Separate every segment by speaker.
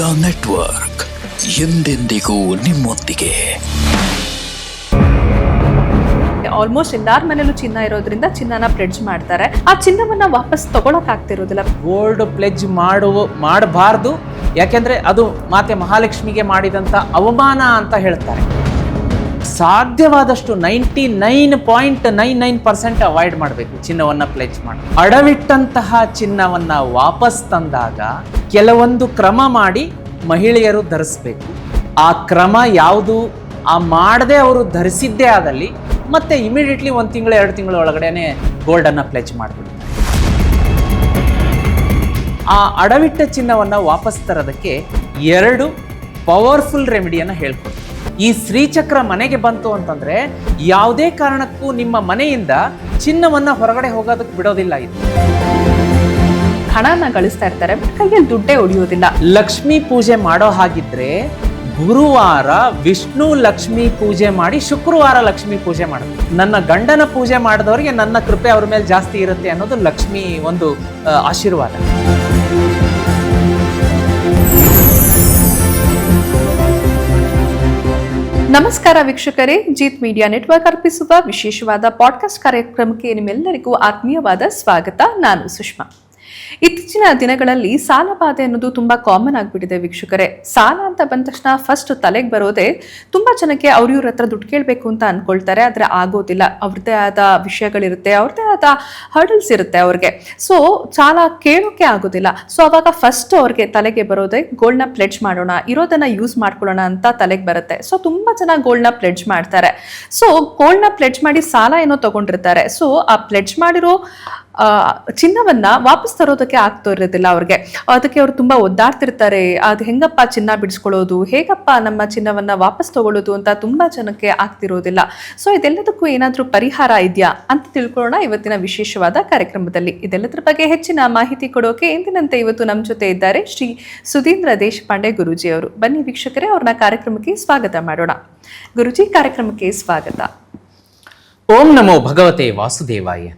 Speaker 1: Media network ಎಂದೆಂದಿಗೂ ನಿಮ್ಮೊಂದಿಗೆ.
Speaker 2: Almost ಎಲ್ಲಾರ ಮನೇಲೂ ಚಿನ್ನ ಇರೋದ್ರಿಂದ ಚಿನ್ನನ ಪ್ಲೆಡ್ಜ್ ಮಾಡ್ತಾರೆ. ಆ ಚಿನ್ನವನ್ನ ವಾಪಸ್ ತಗೊಳಕ್ ಆಗ್ತಿರೋದಿಲ್ಲ.
Speaker 3: ಗೋಲ್ಡ್ ಪ್ಲೆಡ್ಜ್ ಮಾಡುವ ಮಾಡಬಾರ್ದು. ಯಾಕೆಂದ್ರೆ ಅದು ಮಾತೆ ಮಹಾಲಕ್ಷ್ಮಿಗೆ ಮಾಡಿದಂತ ಅವಮಾನ ಅಂತ ಹೇಳ್ತಾರೆ. ಸಾಧ್ಯವಾದಷ್ಟು ninety nine point nine nine percent avoid ಮಾಡಬೇಕು, ಚಿನ್ನವನ್ನ ಪ್ಲೇಜ್ ಮಾಡಿ. ಅಡವಿಟ್ಟಂತಹ ಚಿನ್ನವನ್ನ ವಾಪಸ್ ತಂದಾಗ ಕೆಲವೊಂದು ಕ್ರಮ ಮಾಡಿ ಮಹಿಳೆಯರು ಧರಿಸ್ಬೇಕು. ಆ ಕ್ರಮ ಯಾವುದು? ಆ ಮಾಡದೆ ಅವರು ಧರಿಸಿದ್ದೇ ಆದಲ್ಲಿ ಮತ್ತೆ ಇಮಿಡಿಯೇಟ್ಲಿ ಒಂದು ತಿಂಗಳು, ಎರಡು ತಿಂಗಳ ಒಳಗಡೆನೆ ಗೋಲ್ಡನ್ನು ಪ್ಲೆಜ್ ಮಾಡಿಬಿಡ್ತಾರೆ. ಆ ಅಡವಿಟ್ಟ ಚಿನ್ನವನ್ನ ವಾಪಸ್ ತರೋದಕ್ಕೆ ಎರಡು ಪವರ್ಫುಲ್ ರೆಮಿಡಿಯನ್ನು ಹೇಳ್ಕೊಡ್ತೀನಿ ಈ ಶ್ರೀಚಕ್ರ ಮನೆಗೆ ಬಂತು ಅಂತಂದ್ರೆ ಯಾವುದೇ ಕಾರಣಕ್ಕೂ ನಿಮ್ಮ ಮನೆಯಿಂದ ಚಿನ್ನವನ್ನ ಹೊರಗಡೆ ಹೋಗೋದಕ್ಕೆ ಬಿಡೋದಿಲ್ಲ ಇದು.
Speaker 2: ಹಣನ ಗಳಿಸ್ತಾ ಇರ್ತಾರೆ ಬಟ್ ಕೈಯಲ್ಲಿ ದುಡ್ಡೇ ಉಳಿಯೋದಿಲ್ಲ.
Speaker 3: ಲಕ್ಷ್ಮಿ ಪೂಜೆ ಮಾಡೋ ಹಾಗಿದ್ರೆ ಗುರುವಾರ ವಿಷ್ಣು ಲಕ್ಷ್ಮಿ ಪೂಜೆ ಮಾಡಿ ಶುಕ್ರವಾರ ಲಕ್ಷ್ಮಿ ಪೂಜೆ ಮಾಡೋದು ನನ್ನ ಗಂಡನ ಪೂಜೆ ಮಾಡಿದವರಿಗೆ ನನ್ನ ಕೃಪೆ ಅವ್ರ ಮೇಲೆ ಜಾಸ್ತಿ ಇರುತ್ತೆ ಅನ್ನೋದು ಲಕ್ಷ್ಮಿ ಒಂದು ಆಶೀರ್ವಾದ.
Speaker 2: ನಮಸ್ಕಾರ ವೀಕ್ಷಕರೇ ಜೀತ್ ಮೀಡಿಯಾ ನೆಟ್ವರ್ಕ್ ಅರ್ಪಿಸುವ ವಿಶೇಷವಾದ ಪಾಡ್ಕಾಸ್ಟ್ ಕಾರ್ಯಕ್ರಮಕ್ಕೆ ನಿಮ್ಮೆಲ್ಲರಿಗೂ ಆತ್ಮೀಯವಾದ ಸ್ವಾಗತ. ನಾನು ಸುಷ್ಮಾ. ಇತ್ತೀಚಿನ ದಿನಗಳಲ್ಲಿ ಸಾಲಬಾಧೆ ಅನ್ನೋದು ತುಂಬಾ ಕಾಮನ್ ಆಗಿಬಿಟ್ಟಿದೆ ವೀಕ್ಷಕರೇ. ಸಾಲ ಅಂತ ಬಂದ ತಕ್ಷಣ ಫಸ್ಟ್ ತಲೆಗೆ ಬರೋದೇ ತುಂಬಾ ಜನಕ್ಕೆ ಅವ್ರ ಇವ್ರ ಹತ್ರ ದುಡ್ಡು ಕೇಳಬೇಕು ಅಂತ ಅನ್ಕೊಳ್ತಾರೆ, ಆದ್ರೆ ಆಗೋದಿಲ್ಲ. ಅವ್ರದ್ದೇ ಆದ ವಿಷಯಗಳಿರುತ್ತೆ, ಅವ್ರದ್ದೇ ಆದ ಹರ್ಡಲ್ಸ್ ಇರುತ್ತೆ ಅವ್ರಿಗೆ. ಸೊ ಸಾಲ ಕೇಳೋಕೆ ಆಗೋದಿಲ್ಲ. ಸೊ ಅವಾಗ ಫಸ್ಟ್ ಅವ್ರಿಗೆ ತಲೆಗೆ ಬರೋದೇ ಗೋಲ್ಡ್ನ ಪ್ಲೆಡ್ಜ್ ಮಾಡೋಣ, ಇರೋದನ್ನ ಯೂಸ್ ಮಾಡ್ಕೊಳ್ಳೋಣ ಅಂತ ತಲೆಗೆ ಬರುತ್ತೆ. ಸೊ ತುಂಬಾ ಜನ ಗೋಲ್ಡ್ನ ಪ್ಲೆಡ್ಜ್ ಮಾಡ್ತಾರೆ. ಸೊ ಗೋಲ್ಡ್ನ ಪ್ಲೆಡ್ಜ್ ಮಾಡಿ ಸಾಲ ಏನೋ ತಗೊಂಡಿರ್ತಾರೆ. ಸೊ ಆ ಪ್ಲೆಡ್ಜ್ ಮಾಡಿರೋ ಚಿನ್ನವನ್ನ ವಾಪಸ್ ತರೋದಕ್ಕೆ ಆಗ್ತಾ ಇರೋದಿಲ್ಲ ಅವ್ರಿಗೆ. ಅದಕ್ಕೆ ಅವ್ರು ತುಂಬಾ ಒದ್ದಾಡ್ತಿರ್ತಾರೆ. ಅದು ಹೆಂಗಪ್ಪ ಚಿನ್ನ ಬಿಡಿಸ್ಕೊಳ್ಳೋದು? ಹೇಗಪ್ಪ ನಮ್ಮ ಚಿನ್ನವನ್ನ ವಾಪಸ್ ತಗೊಳ್ಳೋದು ಅಂತ ತುಂಬಾ ಜನಕ್ಕೆ ಆಗ್ತಿರೋದಿಲ್ಲ. ಸೊ ಇದೆಲ್ಲದಕ್ಕೂ ಏನಾದ್ರೂ ಪರಿಹಾರ ಇದೆಯಾ ಅಂತ ತಿಳ್ಕೊಳ್ಳೋಣ ಇವತ್ತಿನ ವಿಶೇಷವಾದ ಕಾರ್ಯಕ್ರಮದಲ್ಲಿ. ಇದೆಲ್ಲದರ ಬಗ್ಗೆ ಹೆಚ್ಚಿನ ಮಾಹಿತಿ ಕೊಡೋಕೆ ಎಂದಿನಂತೆ ಇವತ್ತು ನಮ್ಮ ಜೊತೆ ಇದ್ದಾರೆ ಶ್ರೀ ಸುಧೀಂದ್ರ ದೇಶಪಾಂಡೆ ಗುರೂಜಿ ಅವರು ಬನ್ನಿ ವೀಕ್ಷಕರೇ, ಅವ್ರನ್ನ ಕಾರ್ಯಕ್ರಮಕ್ಕೆ ಸ್ವಾಗತ ಮಾಡೋಣ. ಗುರುಜಿ, ಕಾರ್ಯಕ್ರಮಕ್ಕೆ ಸ್ವಾಗತ.
Speaker 3: ಓಂ ನಮೋ ಭಗವತೆ ವಾಸುದೇವಾಯ.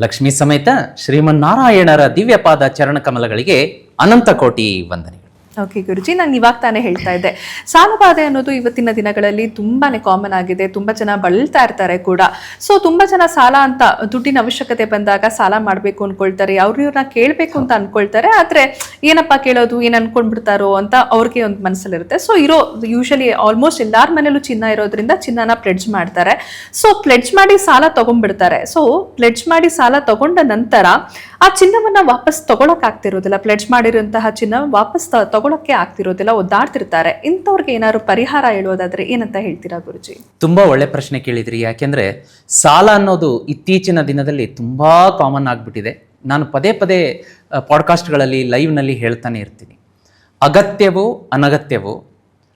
Speaker 3: ಲಕ್ಷ್ಮೀ ಸಮೇತ ಶ್ರೀಮನ್ನಾರಾಯಣರ ದಿವ್ಯಪಾದ ಚರಣಕಮಲಗಳಿಗೆ ಅನಂತ ಕೋಟಿ ವಂದನೆಗಳು
Speaker 2: ಓಕೆ ಗುರುಜಿ, ನಾನು ಇವಾಗ ತಾನೇ ಹೇಳ್ತಾ ಇದ್ದೆ. ಸಾಲಬಾಧೆ ಅನ್ನೋದು ಇವತ್ತಿನ ದಿನಗಳಲ್ಲಿ ತುಂಬಾನೇ ಕಾಮನ್ ಆಗಿದೆ, ತುಂಬಾ ಜನ ಬಳಲ್ತಾ ಇರ್ತಾರೆ ಕೂಡ. ಸೊ ತುಂಬಾ ಜನ ಸಾಲ ಅಂತ, ದುಡ್ಡಿನ ಅವಶ್ಯಕತೆ ಬಂದಾಗ ಸಾಲ ಮಾಡಬೇಕು ಅನ್ಕೊಳ್ತಾರೆ ಅವ್ರು ಇವ್ರನ್ನ ಕೇಳಬೇಕು ಅಂತ ಅನ್ಕೊಳ್ತಾರೆ, ಆದರೆ ಏನಪ್ಪ ಕೇಳೋದು, ಏನು ಅನ್ಕೊಂಡ್ಬಿಡ್ತಾರೋ ಅಂತ ಅವ್ರಿಗೆ ಒಂದು ಮನಸ್ಸಲ್ಲಿರುತ್ತೆ ಸೊ ಇರೋ ಯೂಶಲಿ ಆಲ್ಮೋಸ್ಟ್ ಎಲ್ಲಾರ ಮನೇಲೂ ಚಿನ್ನ ಇರೋದ್ರಿಂದ ಚಿನ್ನನ ಪ್ಲೆಡ್ಜ್ ಮಾಡ್ತಾರೆ. ಸೊ ಪ್ಲೆಡ್ಜ್ ಮಾಡಿ ಸಾಲ ತಗೊಂಡ್ಬಿಡ್ತಾರೆ. ಸೊ ಪ್ಲೆಡ್ಜ್ ಮಾಡಿ ಸಾಲ ತಗೊಂಡ ನಂತರ ಆ ಚಿನ್ನವನ್ನ ವಾಪಸ್ ತಗೊಳಕ್ ಆಗ್ತಿರೋದಿಲ್ಲ. ಪ್ಲೆಡ್ಜ್ ಮಾಡಿರುವಂತಹ ಚಿನ್ನ ವಾಪಸ್ ತಗೊಳಕ್ಕೆ ಆಗ್ತಿರೋದಿಲ್ಲ. ಒದ್ದಾಡ್ತಿರ್ತಾರೆ. ಇಂಥವ್ರಿಗೆ ಏನಾದ್ರು ಪರಿಹಾರ ಹೇಳೋದಾದ್ರೆ ಏನಂತ ಹೇಳ್ತೀರಾ ಗುರುಜಿ?
Speaker 3: ತುಂಬಾ ಒಳ್ಳೆ ಪ್ರಶ್ನೆ ಕೇಳಿದ್ರಿ. ಯಾಕೆಂದ್ರೆ ಸಾಲ ಅನ್ನೋದು ಇತ್ತೀಚಿನ ದಿನದಲ್ಲಿ ತುಂಬಾ ಕಾಮನ್ ಆಗ್ಬಿಟ್ಟಿದೆ. ನಾನು ಪದೇ ಪದೇ ಪಾಡ್ಕಾಸ್ಟ್ಗಳಲ್ಲಿ ಲೈವ್ನಲ್ಲಿ ಹೇಳ್ತಾನೆ ಇರ್ತೀನಿ. ಅಗತ್ಯವೋ, ಅನಗತ್ಯವೋ,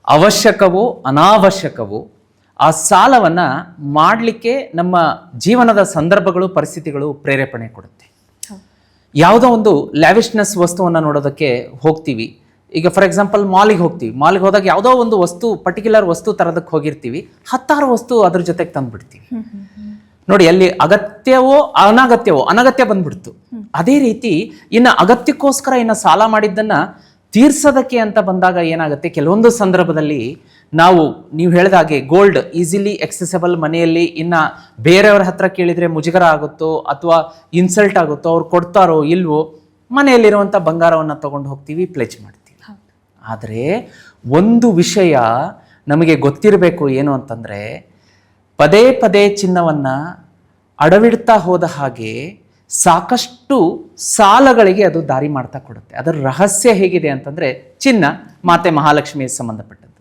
Speaker 3: ಅವಶ್ಯಕವೋ, ಅನಾವಶ್ಯಕವೋ, ಆ ಸಾಲವನ್ನು ಮಾಡಲಿಕ್ಕೆ ನಮ್ಮ ಜೀವನದ ಸಂದರ್ಭಗಳು, ಪರಿಸ್ಥಿತಿಗಳು ಪ್ರೇರೇಪಣೆ ಕೊಡುತ್ತೆ. ಯಾವುದೋ ಒಂದು ಲ್ಯಾವಿಶ್ನೆಸ್ ವಸ್ತುವನ್ನು ನೋಡೋದಕ್ಕೆ ಹೋಗ್ತೀವಿ. ಈಗ ಫಾರ್ ಎಕ್ಸಾಂಪಲ್ ಮಾಲಿಗೆ ಹೋಗ್ತೀವಿ. ಮಾಲಿಗೆ ಹೋದಾಗ ಯಾವುದೋ ಒಂದು ವಸ್ತು ಪರ್ಟಿಕ್ಯುಲರ್ ವಸ್ತು ತರೋದಕ್ಕೆ ಹೋಗಿರ್ತೀವಿ. ಹತ್ತಾರು ವಸ್ತು ಅದ್ರ ಜೊತೆಗೆ ತಂದುಬಿಡ್ತೀವಿ. ನೋಡಿ ಅಲ್ಲಿ ಅಗತ್ಯವೋ ಅನಗತ್ಯವೋ ಅನಗತ್ಯ ಬಂದ್ಬಿಡ್ತು. ಅದೇ ರೀತಿ ಇನ್ನು ಅಗತ್ಯಕ್ಕೋಸ್ಕರ ಇನ್ನು ಸಾಲ ಮಾಡಿದ್ದನ್ನು ತೀರ್ಸೋದಕ್ಕೆ ಅಂತ ಬಂದಾಗ ಏನಾಗುತ್ತೆ? ಕೆಲವೊಂದು ಸಂದರ್ಭದಲ್ಲಿ ನಾವು ನೀವು ಹೇಳಿದ ಹಾಗೆ ಗೋಲ್ಡ್ ಈಸಿಲಿ ಎಕ್ಸೆಸಬಲ್ ಮನೆಯಲ್ಲಿ ಇನ್ನ ಬೇರೆಯವ್ರ ಹತ್ರ ಕೇಳಿದ್ರೆ ಮುಜುಗರ ಆಗುತ್ತೋ ಅಥವಾ ಇನ್ಸಲ್ಟ್ ಆಗುತ್ತೋ ಅವ್ರು ಕೊಡ್ತಾರೋ ಇಲ್ವೋ ಮನೆಯಲ್ಲಿರುವಂಥ ಬಂಗಾರವನ್ನು ತಗೊಂಡು ಹೋಗ್ತೀವಿ ಪ್ಲೆಜ್ ಮಾಡ್ತೀವಿ. ಆದರೆ ಒಂದು ವಿಷಯ ನಮಗೆ ಗೊತ್ತಿರಬೇಕು ಏನು ಅಂತಂದರೆ ಪದೇ ಪದೇ ಚಿನ್ನವನ್ನು ಅಡವಿಡ್ತಾ ಹೋದ ಹಾಗೆ ಸಾಕಷ್ಟು ಸಾಲಗಳಿಗೆ ಅದು ದಾರಿ ಮಾಡ್ತಾ ಕೊಡುತ್ತೆ. ಅದರ ರಹಸ್ಯ ಹೇಗಿದೆ ಅಂತಂದ್ರೆ ಚಿನ್ನ ಮಾತೆ ಮಹಾಲಕ್ಷ್ಮಿಗೆ ಸಂಬಂಧಪಟ್ಟದ್ದು.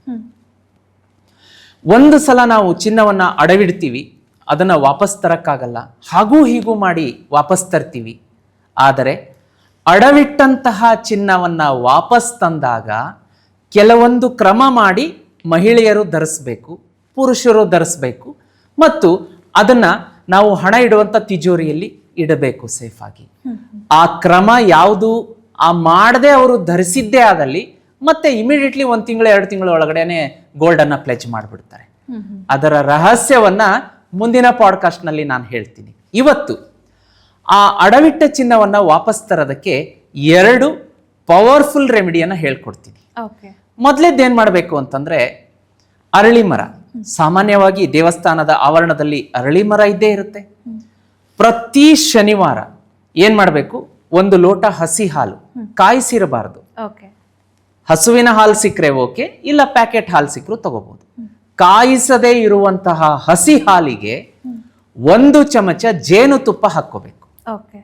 Speaker 3: ಒಂದು ಸಲ ನಾವು ಚಿನ್ನವನ್ನು ಅಡವಿಡ್ತೀವಿ ಅದನ್ನು ವಾಪಸ್ ತರೋಕ್ಕಾಗಲ್ಲ. ಹಾಗೂ ಹೀಗೂ ಮಾಡಿ ವಾಪಸ್ ತರ್ತೀವಿ. ಆದರೆ ಅಡವಿಟ್ಟಂತಹ ಚಿನ್ನವನ್ನು ವಾಪಸ್ ತಂದಾಗ ಕೆಲವೊಂದು ಕ್ರಮ ಮಾಡಿ ಮಹಿಳೆಯರು ಧರಿಸ್ಬೇಕು ಪುರುಷರು ಧರಿಸ್ಬೇಕು ಮತ್ತು ಅದನ್ನು ನಾವು ಹಣ ಇಡುವಂಥ ತಿಜೋರಿಯಲ್ಲಿ ಇಡಬೇಕು ಸೇಫಾಗಿ. ಆಗಿ ಆ ಕ್ರಮ ಯಾವುದು? ಆ ಮಾಡದೆ ಅವರು ಧರಿಸಿದ್ದೇ ಆದಲ್ಲಿ ಮತ್ತೆ ಇಮಿಡಿಯೇಟ್ಲಿ ಒಂದು ತಿಂಗಳು ಎರಡು ತಿಂಗಳ ಒಳಗಡೆನೆ ಗೋಲ್ಡ್ ಅನ್ನ ಪ್ಲೆಜ್ ಮಾಡಿಬಿಡ್ತಾರೆ. ಅದರ ರಹಸ್ಯವನ್ನ ಮುಂದಿನ ಪಾಡ್ಕಾಸ್ಟ್ನಲ್ಲಿ ನಾನು ಹೇಳ್ತೀನಿ. ಇವತ್ತು ಆ ಅಡವಿಟ್ಟ ಚಿನ್ನವನ್ನ ವಾಪಸ್ ತರೋದಕ್ಕೆ ಎರಡು ಪವರ್ಫುಲ್ ರೆಮಿಡಿಯನ್ನ ಹೇಳ್ಕೊಡ್ತೀನಿ. ಏನ್ ಮಾಡಬೇಕು ಅಂತಂದ್ರೆ ಅರಳಿ ಮರ. ಸಾಮಾನ್ಯವಾಗಿ ದೇವಸ್ಥಾನದ ಆವರಣದಲ್ಲಿ ಅರಳಿ ಮರ ಇದ್ದೇ ಇರುತ್ತೆ. ಪ್ರತಿ ಶನಿವಾರ ಏನ್ ಮಾಡಬೇಕು? ಒಂದು ಲೋಟ ಹಸಿ ಹಾಲು ಕಾಯಿಸಿರಬಾರದು.
Speaker 2: ಓಕೆ.
Speaker 3: ಹಸುವಿನ ಹಾಲು ಸಿಕ್ಕರೆ ಓಕೆ ಇಲ್ಲ ಪ್ಯಾಕೆಟ್ ಹಾಲು ಸಿಕ್ಕರೂ ತಗೋಬಹುದು ಕಾಯಿಸದೇ ಇರುವಂತಹ ಹಸಿ ಹಾಲಿಗೆ ಒಂದು ಚಮಚ ಜೇನುತುಪ್ಪ ಹಾಕೋಬೇಕು
Speaker 2: ಓಕೆ.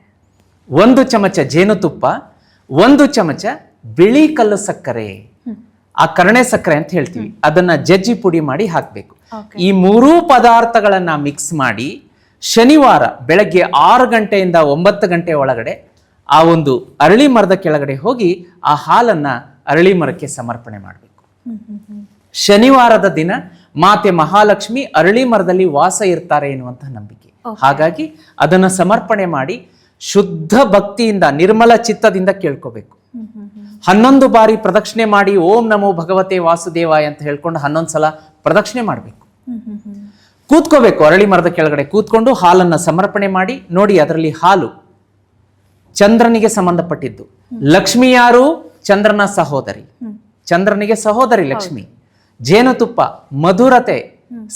Speaker 3: ಒಂದು ಚಮಚ ಜೇನುತುಪ್ಪ ಒಂದು ಚಮಚ ಬಿಳಿ ಕಲ್ಲು ಸಕ್ಕರೆ ಆ ಕರಣೆ ಸಕ್ಕರೆ ಅಂತ ಹೇಳ್ತೀವಿ. ಅದನ್ನ ಜಜ್ಜಿ ಪುಡಿ ಮಾಡಿ ಹಾಕಬೇಕು. ಈ ಮೂರೂ ಪದಾರ್ಥಗಳನ್ನ ಮಿಕ್ಸ್ ಮಾಡಿ ಶನಿವಾರ ಬೆಳಗ್ಗೆ ಆರು ಗಂಟೆಯಿಂದ ಒಂಬತ್ತು ಗಂಟೆ ಒಳಗಡೆ ಆ ಒಂದು ಅರಳಿ ಮರದ ಕೆಳಗಡೆ ಹೋಗಿ ಆ ಹಾಲನ್ನ ಅರಳಿ ಮರಕ್ಕೆ ಸಮರ್ಪಣೆ ಮಾಡಬೇಕು. ಶನಿವಾರದ ದಿನ ಮಾತೆ ಮಹಾಲಕ್ಷ್ಮಿ ಅರಳಿ ಮರದಲ್ಲಿ ವಾಸ ಇರ್ತಾರೆ ಎನ್ನುವಂತಹ ನಂಬಿಕೆ. ಹಾಗಾಗಿ ಅದನ್ನ ಸಮರ್ಪಣೆ ಮಾಡಿ ಶುದ್ಧ ಭಕ್ತಿಯಿಂದ ನಿರ್ಮಲ ಚಿತ್ತದಿಂದ ಕೇಳ್ಕೋಬೇಕು. ಹನ್ನೊಂದು ಬಾರಿ ಪ್ರದಕ್ಷಿಣೆ ಮಾಡಿ ಓಂ ನಮೋ ಭಗವತೆ ವಾಸುದೇವಾಯ ಅಂತ ಹೇಳ್ಕೊಂಡು ಹನ್ನೊಂದು ಸಲ ಪ್ರದಕ್ಷಿಣೆ ಮಾಡಬೇಕು. ಕೂತ್ಕೋಬೇಕು ಅರಳಿ ಮರದ ಕೆಳಗಡೆ ಕೂತ್ಕೊಂಡು ಹಾಲನ್ನ ಸಮರ್ಪಣೆ ಮಾಡಿ ನೋಡಿ ಅದರಲ್ಲಿ ಹಾಲು ಚಂದ್ರನಿಗೆ ಸಂಬಂಧಪಟ್ಟಿದ್ದು. ಲಕ್ಷ್ಮಿ ಯಾರು? ಚಂದ್ರನ ಸಹೋದರಿ. ಚಂದ್ರನಿಗೆ ಸಹೋದರಿ ಲಕ್ಷ್ಮಿ. ಜೇನುತುಪ್ಪ ಮಧುರತೆ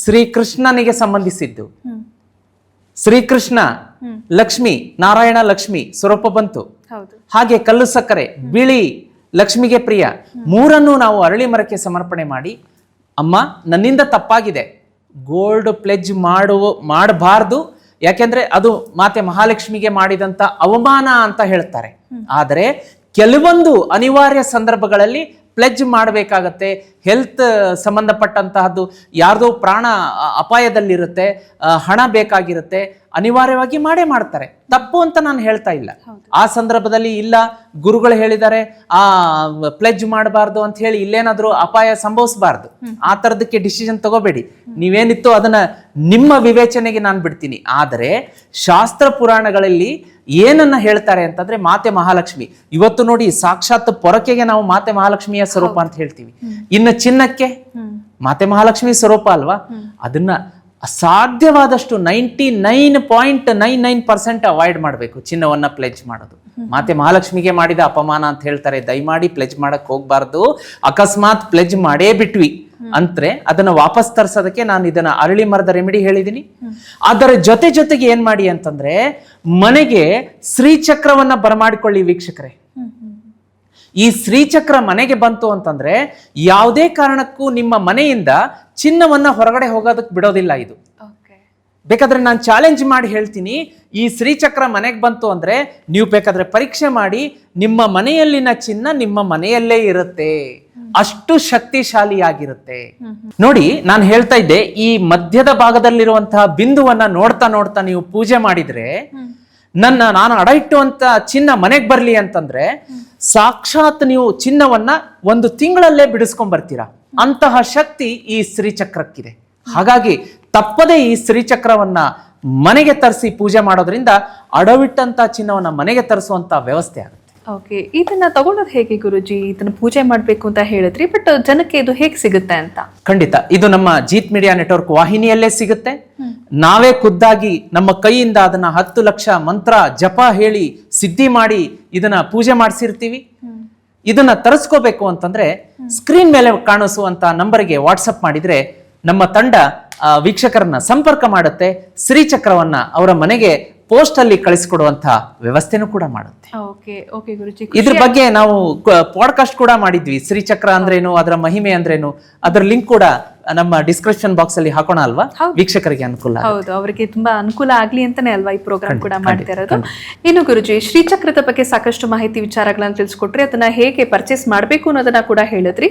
Speaker 3: ಶ್ರೀಕೃಷ್ಣನಿಗೆ ಸಂಬಂಧಿಸಿದ್ದು. ಶ್ರೀಕೃಷ್ಣ ಲಕ್ಷ್ಮಿ ನಾರಾಯಣ ಲಕ್ಷ್ಮಿ ಸ್ವರೂಪ ಬಂತು. ಹಾಗೆ ಕಲ್ಲು ಸಕ್ಕರೆ ಬಿಳಿ ಲಕ್ಷ್ಮಿಗೆ ಪ್ರಿಯ. ಮೂರನ್ನು ನಾವು ಅರಳಿ ಮರಕ್ಕೆ ಸಮರ್ಪಣೆ ಮಾಡಿ ಅಮ್ಮ ನನ್ನಿಂದ ತಪ್ಪಾಗಿದೆ. ಗೋಲ್ಡ್ ಪ್ಲೆಜ್ ಮಾಡುವ ಮಾಡಬಾರ್ದು. ಯಾಕೆಂದ್ರೆ ಅದು ಮಾತೆ ಮಹಾಲಕ್ಷ್ಮಿಗೆ ಮಾಡಿದಂತ ಅವಮಾನ ಅಂತ ಹೇಳ್ತಾರೆ. ಆದರೆ ಕೆಲವೊಂದು ಅನಿವಾರ್ಯ ಸಂದರ್ಭಗಳಲ್ಲಿ ಪ್ಲೆಜ್ ಮಾಡಬೇಕಾಗತ್ತೆ. ಹೆಲ್ತ್ ಸಂಬಂಧಪಟ್ಟಂತಹದ್ದು ಯಾರ್ದೋ ಪ್ರಾಣ ಅಪಾಯದಲ್ಲಿರುತ್ತೆ ಹಣ ಬೇಕಾಗಿರುತ್ತೆ ಅನಿವಾರ್ಯವಾಗಿ ಮಾಡೇ ಮಾಡ್ತಾರೆ. ತಪ್ಪು ಅಂತ ನಾನು ಹೇಳ್ತಾ ಇಲ್ಲ. ಆ ಸಂದರ್ಭದಲ್ಲಿ ಇಲ್ಲ. ಗುರುಗಳು ಹೇಳಿದ್ದಾರೆ ಆ ಪ್ಲೆಜ್ ಮಾಡಬಾರ್ದು ಅಂತ ಹೇಳಿ ಇಲ್ಲೇನಾದ್ರೂ ಅಪಾಯ ಸಂಭವಿಸಬಾರ್ದು. ಆ ತರದಕ್ಕೆ ಡಿಸಿಷನ್ ತಗೋಬೇಡಿ. ನೀವೇನಿತ್ತು ಅದನ್ನ ನಿಮ್ಮ ವಿವೇಚನೆಗೆ ನಾನು ಬಿಡ್ತೀನಿ. ಆದರೆ ಶಾಸ್ತ್ರ ಪುರಾಣಗಳಲ್ಲಿ ಏನನ್ನ ಹೇಳ್ತಾರೆ ಅಂತಂದ್ರೆ ಮಾತೆ ಮಹಾಲಕ್ಷ್ಮಿ. ಇವತ್ತು ನೋಡಿ ಸಾಕ್ಷಾತ್ ಪೊರಕೆಗೆ ನಾವು ಮಾತೆ ಮಹಾಲಕ್ಷ್ಮಿಯ ಸ್ವರೂಪ ಅಂತ ಹೇಳ್ತೀವಿ. ಇನ್ನು ಚಿನ್ನಕ್ಕೆ? ಮಾತೆ ಮಹಾಲಕ್ಷ್ಮಿ ಸ್ವರೂಪ ಅಲ್ವಾ? ಅದನ್ನ ಅಸಾಧ್ಯವಾದಷ್ಟು ninety nine point nine nine percent avoid ಮಾಡಬೇಕು ಚಿನ್ನವನ್ನ ಪ್ಲೆಜ್ ಮಾಡೋದು. ಮಾತೆ ಮಹಾಲಕ್ಷ್ಮಿಗೆ ಮಾಡಿದ ಅಪಮಾನ ಅಂತ ಹೇಳ್ತಾರೆ. ದಯಮಾಡಿ ಪ್ಲೆಜ್ ಮಾಡಕ್ ಹೋಗ್ಬಾರ್ದು. ಅಕಸ್ಮಾತ್ ಪ್ಲೆಜ್ ಮಾಡೇ ಬಿಟ್ವಿ. ಅಂದ್ರೆ ಅದನ್ನ ವಾಪಸ್ ತರ್ಸೋದಕ್ಕೆ ನಾನು ಇದನ್ನ ಅರಳಿ ಮರದ ರೆಮಿಡಿ ಹೇಳಿದೀನಿ. ಅದರ ಜೊತೆ ಜೊತೆಗೆ ಏನ್ ಮಾಡಿ ಅಂತಂದ್ರೆ ಮನೆಗೆ ಶ್ರೀಚಕ್ರವನ್ನ ಬರಮಾಡಿಕೊಳ್ಳಿ ವೀಕ್ಷಕರೇ. ಈ ಶ್ರೀಚಕ್ರ ಮನೆಗೆ ಬಂತು ಅಂತಂದ್ರೆ ಯಾವುದೇ ಕಾರಣಕ್ಕೂ ನಿಮ್ಮ ಮನೆಯಿಂದ ಚಿನ್ನವನ್ನ ಹೊರಗಡೆ ಹೋಗೋದಕ್ಕೆ ಬಿಡೋದಿಲ್ಲ ಇದು. ಬೇಕಾದ್ರೆ ನಾನು ಚಾಲೆಂಜ್ ಮಾಡಿ ಹೇಳ್ತೀನಿ. ಈ ಶ್ರೀಚಕ್ರ ಮನೆಗೆ ಬಂತು ಅಂದ್ರೆ ನೀವು ಬೇಕಾದ್ರೆ ಪರೀಕ್ಷೆ ಮಾಡಿ ನಿಮ್ಮ ಮನೆಯಲ್ಲಿನ ಚಿನ್ನ ನಿಮ್ಮ ಮನೆಯಲ್ಲೇ ಇರುತ್ತೆ. ಅಷ್ಟು ಶಕ್ತಿಶಾಲಿಯಾಗಿರುತ್ತೆ. ನೋಡಿ ನಾನು ಹೇಳ್ತಾ ಇದ್ದೆ ಈ ಮಧ್ಯದ ಭಾಗದಲ್ಲಿರುವಂತಹ ಬಿಂದುವನ್ನ ನೋಡ್ತಾ ನೋಡ್ತಾ ನೀವು ಪೂಜೆ ಮಾಡಿದ್ರೆ ನನ್ನ ನಾನು ಅಡ ಇಟ್ಟುವಂತ ಚಿನ್ನ ಮನೆಗೆ ಬರ್ಲಿ ಅಂತಂದ್ರೆ ಸಾಕ್ಷಾತ್ ನೀವು ಚಿನ್ನವನ್ನ ಒಂದು ತಿಂಗಳಲ್ಲೇ ಬಿಡಿಸ್ಕೊಂಡ್ ಬರ್ತೀರಾ. ಅಂತಹ ಶಕ್ತಿ ಈ ಶ್ರೀಚಕ್ರಕ್ಕಿದೆ. ಹಾಗಾಗಿ ತಪ್ಪದೇ ಈ ಶ್ರೀಚಕ್ರವನ್ನ ಮನೆಗೆ ತರಿಸಿ ಪೂಜೆ ಮಾಡೋದ್ರಿಂದ ಅಡವಿಟ್ಟಂತ ಚಿನ್ನವನ್ನ ಮನೆಗೆ ತರಿಸುವಂತ ವ್ಯವಸ್ಥೆ ಆಗುತ್ತೆ.
Speaker 2: ಓಕೆ ಇದನ್ನ ತಗೊಳ್ಳೋದು ಹೇಗೆ ಗುರುಜಿ? ಇದನ್ನ ಪೂಜೆ ಮಾಡಬೇಕು ಅಂತ ಹೇಳಿದ್ರಿ ಬಟ್ ಜನಕ್ಕೆ ಇದು ಹೇಗೆ ಸಿಗುತ್ತೆ ಅಂತ?
Speaker 3: ಖಂಡಿತ ಇದು ನಮ್ಮ ಜೀತ್ ಮೀಡಿಯಾ ನೆಟ್ವರ್ಕ್ ವಾಹಿನಿಯಲ್ಲೇ ಸಿಗುತ್ತೆ. ನಾವೇ ಖುದ್ದಾಗಿ ನಮ್ಮ ಕೈಯಿಂದ ಅದನ್ನ ಹತ್ತು ಲಕ್ಷ ಮಂತ್ರ ಜಪ ಹೇಳಿ ಸಿದ್ಧಿ ಮಾಡಿ ಇದನ್ನ ಪೂಜೆ ಮಾಡಿಸಿರ್ತೀವಿ. ಇದನ್ನ ತರಿಸ್ಕೋಬೇಕು ಅಂತಂದ್ರೆ ಸ್ಕ್ರೀನ್ ಮೇಲೆ ಕಾಣಿಸುವಂತ ನಂಬರ್ಗೆ ವಾಟ್ಸಪ್ ಮಾಡಿದ್ರೆ ನಮ್ಮ ತಂಡ ವೀಕ್ಷಕರನ್ನ ಸಂಪರ್ಕ ಮಾಡುತ್ತೆ. ಶ್ರೀಚಕ್ರವನ್ನ ಅವರ ಮನೆಗೆ ಪೋಸ್ಟ್ ಅಲ್ಲಿ ಕಳಿಸಿಕೊಡುವಂತಹ ವ್ಯವಸ್ಥೆನೂ ಕೂಡ ಮಾಡುತ್ತೆ.
Speaker 2: Okay okay Guruji.
Speaker 3: ಇದ್ರ ಬಗ್ಗೆ ನಾವು ಪಾಡ್ಕಾಸ್ಟ್ ಕೂಡ ಮಾಡಿದ್ವಿ. ಶ್ರೀಚಕ್ರ ಅಂದ್ರೇನು ಅದರ ಮಹಿಮೆ ಅಂದ್ರೇನು ಅದರ ಲಿಂಕ್ ಕೂಡ ನಮ್ಮ ಡಿಸ್ಕ್ರಿಪ್ಷನ್ ಬಾಕ್ಸ್ ಅಲ್ಲಿ ಹಾಕೋಣ ಅಲ್ವಾ? ವೀಕ್ಷಕರಿಗೆ ಅನುಕೂಲ
Speaker 2: ಹೌದು ಅವರಿಗೆ ತುಂಬಾ ಅನುಕೂಲ ಆಗ್ಲಿ ಅಂತಾನೆ ಅಲ್ವಾ ಈ ಪ್ರೋಗ್ರಾಮ್ ಕೂಡ ಮಾಡ್ತಾ ಇರೋದು? ಇನ್ನು ಗುರುಜಿ ಶ್ರೀಚಕ್ರದ ಬಗ್ಗೆ ಸಾಕಷ್ಟು ಮಾಹಿತಿ ವಿಚಾರಗಳನ್ನ ತಿಳಿಸ್ಕೊಟ್ರಿ ಅದನ್ನ ಹೇಗೆ ಪರ್ಚೇಸ್ ಮಾಡಬೇಕು ಅನ್ನೋದನ್ನ ಕೂಡ ಹೇಳಿದ್ರಿ.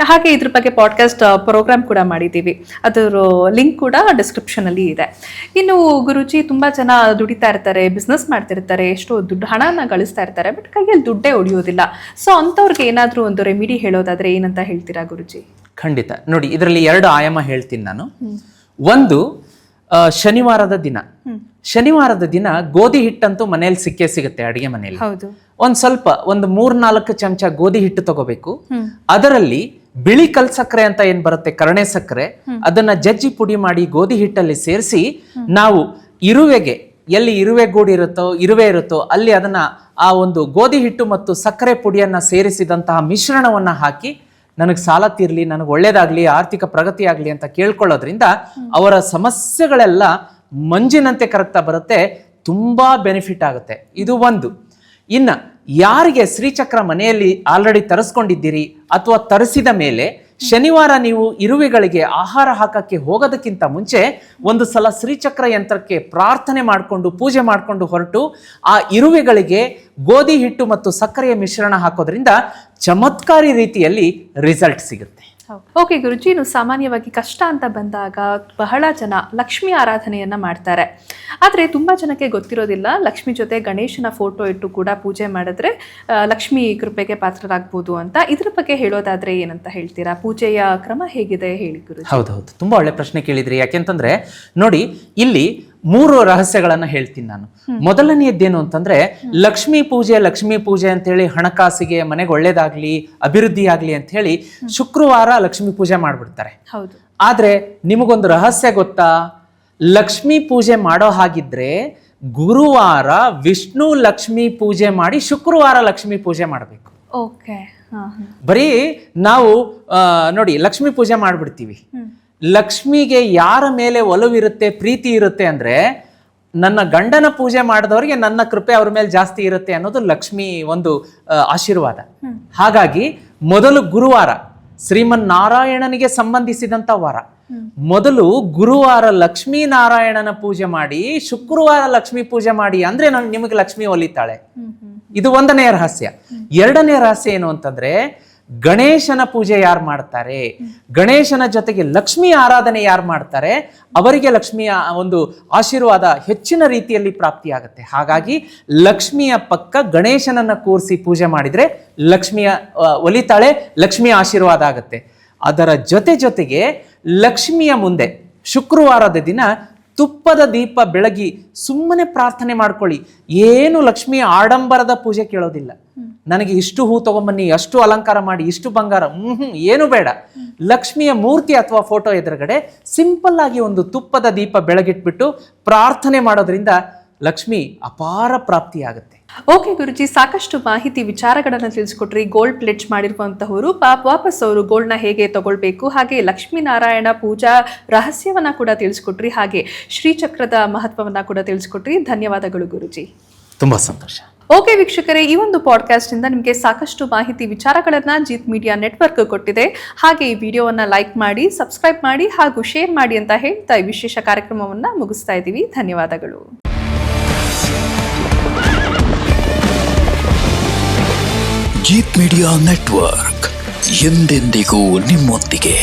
Speaker 2: ಹಾಗೆ ಇದ್ರ ಬಗ್ಗೆ ಪಾಡ್ಕಾಸ್ಟ್ ಪ್ರೋಗ್ರಾಮ್ ಕೂಡ ಮಾಡಿದ್ದೀವಿ. ಅದರ ಲಿಂಕ್ ಕೂಡ ಡಿಸ್ಕ್ರಿಪ್ಷನ್ ಅಲ್ಲಿ ಇದೆ. ಇನ್ನು ಗುರುಜಿ ತುಂಬಾ ಜನ ದುಡಿತಾ ಇರ್ತಾರೆ ಬಿಸ್ನೆಸ್ ಮಾಡ್ತಿರ್ತಾರೆ ಎಷ್ಟೋ ದುಡ್ಡು ಹಣನ ಗಳಿಸ್ತಾ ಇರ್ತಾರೆ ಬಟ್ ಕೈಯಲ್ಲಿ ದುಡ್ಡೇ ಉಳಿಯೋದಿಲ್ಲ. ಸೊ ಅಂಥವ್ರಿಗೆ ಏನಾದ್ರೂ ಒಂದು ರೆಮಿಡಿ ಹೇಳೋದಾದ್ರೆ ಏನಂತ ಹೇಳ್ತೀರಾ ಗುರುಜಿ?
Speaker 3: ಖಂಡಿತ. ನೋಡಿ ಇದರಲ್ಲಿ ಎರಡು ಆಯಾಮ ಹೇಳ್ತೀನಿ ನಾನು. ಒಂದು ಶನಿವಾರದ ದಿನ. ಶನಿವಾರದ ದಿನ ಗೋಧಿ ಹಿಟ್ಟಂತೂ ಮನೆಯಲ್ಲಿ ಸಿಕ್ಕೇ ಸಿಗುತ್ತೆ ಅಡಿಗೆ ಮನೆಯಲ್ಲಿ. ಒಂದ್ ಸ್ವಲ್ಪ ಒಂದು ಮೂರ್ ನಾಲ್ಕು ಚಮಚ ಗೋಧಿ ಹಿಟ್ಟು ತಗೋಬೇಕು. ಅದರಲ್ಲಿ ಬಿಳಿ ಕಲ್ ಸಕ್ಕರೆ ಅಂತ ಏನ್ ಬರುತ್ತೆ? ಕರಣೆ ಸಕ್ಕರೆ. ಅದನ್ನ ಜಜ್ಜಿ ಪುಡಿ ಮಾಡಿ ಗೋಧಿ ಹಿಟ್ಟಲ್ಲಿ ಸೇರಿಸಿ ನಾವು ಇರುವೆಗೆ ಎಲ್ಲಿ ಇರುವೆ ಗೂಡಿರುತ್ತೋ ಇರುವೆ ಇರುತ್ತೋ ಅಲ್ಲಿ ಅದನ್ನ ಆ ಒಂದು ಗೋಧಿ ಹಿಟ್ಟು ಮತ್ತು ಸಕ್ಕರೆ ಪುಡಿಯನ್ನ ಸೇರಿಸಿದಂತಹ ಮಿಶ್ರಣವನ್ನ ಹಾಕಿ ನನಗೆ ಸಾಲ ತೀರ್ಲಿ, ನನಗೆ ಒಳ್ಳೇದಾಗ್ಲಿ, ಆರ್ಥಿಕ ಪ್ರಗತಿ ಆಗಲಿ ಅಂತ ಕೇಳ್ಕೊಳ್ಳೋದ್ರಿಂದ ಅವರ ಸಮಸ್ಯೆಗಳೆಲ್ಲ ಮಂಜಿನಂತೆ ಕರಗ್ತಾ ಬರುತ್ತೆ, ತುಂಬಾ ಬೆನಿಫಿಟ್ ಆಗುತ್ತೆ. ಇದು ಒಂದು. ಇನ್ನು, ಯಾರಿಗೆ ಶ್ರೀಚಕ್ರ ಮನೆಯಲ್ಲಿ ಆಲ್ರೆಡಿ ತರಿಸ್ಕೊಂಡಿದ್ದೀರಿ ಅಥವಾ ತರಿಸಿದ ಮೇಲೆ ಶನಿವಾರ ನೀವು ಇರುವೆಗಳಿಗೆ ಆಹಾರ ಹಾಕಕ್ಕೆ ಹೋಗೋದಕ್ಕಿಂತ ಮುಂಚೆ ಒಂದು ಸಲ ಶ್ರೀಚಕ್ರ ಯಂತ್ರಕ್ಕೆ ಪ್ರಾರ್ಥನೆ ಮಾಡಿಕೊಂಡು, ಪೂಜೆ ಮಾಡಿಕೊಂಡು ಹೊರಟು ಆ ಇರುವೆಗಳಿಗೆ ಗೋಧಿ ಹಿಟ್ಟು ಮತ್ತು ಸಕ್ಕರೆಯ ಮಿಶ್ರಣ ಹಾಕೋದ್ರಿಂದ ಚಮತ್ಕಾರಿ ರೀತಿಯಲ್ಲಿ ರಿಸಲ್ಟ್ ಸಿಗುತ್ತೆ.
Speaker 2: ಓಕೆ ಗುರುಜಿ ಇನ್ನು ಸಾಮಾನ್ಯವಾಗಿ ಕಷ್ಟ ಅಂತ ಬಂದಾಗ ಬಹಳ ಜನ ಲಕ್ಷ್ಮಿ ಆರಾಧನೆಯನ್ನ ಮಾಡ್ತಾರೆ. ಆದರೆ ತುಂಬ ಜನಕ್ಕೆ ಗೊತ್ತಿರೋದಿಲ್ಲ ಲಕ್ಷ್ಮಿ ಜೊತೆ ಗಣೇಶನ ಫೋಟೋ ಇಟ್ಟು ಕೂಡ ಪೂಜೆ ಮಾಡಿದ್ರೆ ಲಕ್ಷ್ಮಿ ಕೃಪೆಗೆ ಪಾತ್ರರಾಗ್ಬೋದು ಅಂತ. ಇದ್ರ ಬಗ್ಗೆ ಹೇಳೋದಾದ್ರೆ ಏನಂತ ಹೇಳ್ತೀರಾ? ಪೂಜೆಯ ಕ್ರಮ ಹೇಗಿದೆ ಹೇಳಿ ಗುರುಜಿ.
Speaker 3: ಹೌದೌದು. ತುಂಬಾ ಒಳ್ಳೆ ಪ್ರಶ್ನೆ ಕೇಳಿದ್ರಿ. ಯಾಕೆಂತಂದ್ರೆ ನೋಡಿ ಇಲ್ಲಿ ಮೂರು ರಹಸ್ಯಗಳನ್ನ ಹೇಳ್ತೀನಿ ನಾನು. ಮೊದಲನೆಯದ್ದೇನು ಅಂತಂದ್ರೆ ಲಕ್ಷ್ಮೀ ಪೂಜೆ ಲಕ್ಷ್ಮೀ ಪೂಜೆ ಅಂತ ಹೇಳಿ ಹಣಕಾಸಿಗೆ ಮನೆಗೆ ಒಳ್ಳೇದಾಗ್ಲಿ ಅಭಿವೃದ್ಧಿ ಆಗ್ಲಿ ಅಂತ ಹೇಳಿ ಶುಕ್ರವಾರ ಲಕ್ಷ್ಮೀ ಪೂಜೆ ಮಾಡ್ಬಿಡ್ತಾರೆ.
Speaker 2: ಹೌದು.
Speaker 3: ಆದ್ರೆ ನಿಮಗೊಂದು ರಹಸ್ಯ ಗೊತ್ತಾ? ಲಕ್ಷ್ಮೀ ಪೂಜೆ ಮಾಡೋ ಹಾಗಿದ್ರೆ ಗುರುವಾರ ವಿಷ್ಣು ಲಕ್ಷ್ಮೀ ಪೂಜೆ ಮಾಡಿ ಶುಕ್ರವಾರ ಲಕ್ಷ್ಮೀ ಪೂಜೆ ಮಾಡಬೇಕು. ಬರೀ ನಾವು ನೋಡಿ ಲಕ್ಷ್ಮೀ ಪೂಜೆ ಮಾಡ್ಬಿಡ್ತೀವಿ. ಲಕ್ಷ್ಮಿಗೆ ಯಾರ ಮೇಲೆ ಒಲವಿರುತ್ತೆ ಪ್ರೀತಿ ಇರುತ್ತೆ ಅಂದ್ರೆ ನನ್ನ ಗಂಡನ ಪೂಜೆ ಮಾಡಿದವರಿಗೆ ನನ್ನ ಕೃಪೆ ಅವ್ರ ಮೇಲೆ ಜಾಸ್ತಿ ಇರುತ್ತೆ ಅನ್ನೋದು ಲಕ್ಷ್ಮಿ ಒಂದು ಆಶೀರ್ವಾದ. ಹಾಗಾಗಿ ಮೊದಲು ಗುರುವಾರ ಶ್ರೀಮನ್ ನಾರಾಯಣನಿಗೆ ಸಂಬಂಧಿಸಿದಂತ ವಾರ. ಮೊದಲು ಗುರುವಾರ ಲಕ್ಷ್ಮೀ ನಾರಾಯಣನ ಪೂಜೆ ಮಾಡಿ ಶುಕ್ರವಾರ ಲಕ್ಷ್ಮಿ ಪೂಜೆ ಮಾಡಿ ಅಂದ್ರೆ ನನ್- ನಿಮಗೆ ಲಕ್ಷ್ಮಿ ಒಲಿತಾಳೆ. ಇದು ಒಂದನೇ ರಹಸ್ಯ. ಎರಡನೇ ರಹಸ್ಯ ಏನು ಅಂತಂದ್ರೆ ಗಣೇಶನ ಪೂಜೆ ಯಾರು ಮಾಡ್ತಾರೆ? ಗಣೇಶನ ಜೊತೆಗೆ ಲಕ್ಷ್ಮಿ ಆರಾಧನೆ ಯಾರು ಮಾಡ್ತಾರೆ? ಅವರಿಗೆ ಲಕ್ಷ್ಮಿಯ ಒಂದು ಆಶೀರ್ವಾದ ಹೆಚ್ಚಿನ ರೀತಿಯಲ್ಲಿ ಪ್ರಾಪ್ತಿಯಾಗುತ್ತೆ. ಹಾಗಾಗಿ ಲಕ್ಷ್ಮಿಯ ಪಕ್ಕ ಗಣೇಶನನ್ನ ಕೂರಿಸಿ ಪೂಜೆ ಮಾಡಿದ್ರೆ ಲಕ್ಷ್ಮಿಯ ಒಲಿತಾಳೆ, ಲಕ್ಷ್ಮಿಯ ಆಶೀರ್ವಾದ ಆಗುತ್ತೆ. ಅದರ ಜೊತೆ ಜೊತೆಗೆ ಲಕ್ಷ್ಮಿಯ ಮುಂದೆ ಶುಕ್ರವಾರದ ದಿನ ತುಪ್ಪದ ದೀಪ ಬೆಳಗಿ ಸುಮ್ಮನೆ ಪ್ರಾರ್ಥನೆ ಮಾಡ್ಕೊಳ್ಳಿ. ಏನು ಲಕ್ಷ್ಮಿ ಆಡಂಬರದ ಪೂಜೆ ಕೇಳೋದಿಲ್ಲ. ನನಗೆ ಇಷ್ಟು ಹೂ ತಗೊಂಬನ್ನಿ ಅಷ್ಟು ಅಲಂಕಾರ ಮಾಡಿ ಇಷ್ಟು ಬಂಗಾರ ಹ್ಮ್ ಏನು ಬೇಡ. ಲಕ್ಷ್ಮಿಯ ಮೂರ್ತಿ ಅಥವಾ ಫೋಟೋ ಎದುರುಗಡೆ ಸಿಂಪಲ್ ಆಗಿ ಒಂದು ತುಪ್ಪದ ದೀಪ ಬೆಳಗಿಟ್ಬಿಟ್ಟು ಪ್ರಾರ್ಥನೆ ಮಾಡೋದ್ರಿಂದ ಲಕ್ಷ್ಮಿ ಅಪಾರ ಪ್ರಾಪ್ತಿಯಾಗುತ್ತೆ.
Speaker 2: ಓಕೆ ಗುರುಜಿ ಸಾಕಷ್ಟು ಮಾಹಿತಿ ವಿಚಾರಗಳನ್ನು ತಿಳಿಸ್ಕೊಟ್ರಿ. ಗೋಲ್ಡ್ ಪ್ಲೇಟ್ ಮಾಡಿರುವಂತಹವರು ಪಾಪ ವಾಪಸ್ ಅವರು ಗೋಲ್ಡ್ನ ಹೇಗೆ ತಗೊಳ್ಬೇಕು ಹಾಗೆ ಲಕ್ಷ್ಮೀನಾರಾಯಣ ಪೂಜಾ ರಹಸ್ಯವನ್ನ ಕೂಡ ತಿಳಿಸ್ಕೊಟ್ರಿ ಹಾಗೆ ಶ್ರೀಚಕ್ರದ ಮಹತ್ವವನ್ನ ಕೂಡ ತಿಳಿಸ್ಕೊಟ್ರಿ. ಧನ್ಯವಾದಗಳು ಗುರುಜಿ.
Speaker 3: ತುಂಬಾ ಸಂತೋಷ.
Speaker 2: ಓಕೆ ವೀಕ್ಷಕರೇ, ಈ ಒಂದು ಪಾಡ್ಕಾಸ್ಟ್ ಇಂದ ನಿಮಗೆ ಸಾಕಷ್ಟು ಮಾಹಿತಿ, ವಿಚಾರಗಳನ್ನ ಜೀತ್ ಮೀಡಿಯಾ ನೆಟ್ವರ್ಕ್ ಕೊಟ್ಟಿದೆ. ಹಾಗೆ ಈ ವಿಡಿಯೋವನ್ನ ಲೈಕ್ ಮಾಡಿ ಸಬ್ಸ್ಕ್ರೈಬ್ ಮಾಡಿ ಹಾಗೂ ಶೇರ್ ಮಾಡಿ ಅಂತ ಹೇಳ್ತಾ ಈ ವಿಶೇಷ ಕಾರ್ಯಕ್ರಮವನ್ನ ಮುಗಿಸ್ತಾ ಇದ್ದೀವಿ. ಧನ್ಯವಾದಗಳು.
Speaker 1: ಜೀತ್ ಮೀಡಿಯಾ ನೆಟ್ವರ್ಕ್ ಎಂದೆಂದಿಗೂ ನಿಮ್ಮೊಂದಿಗೆ.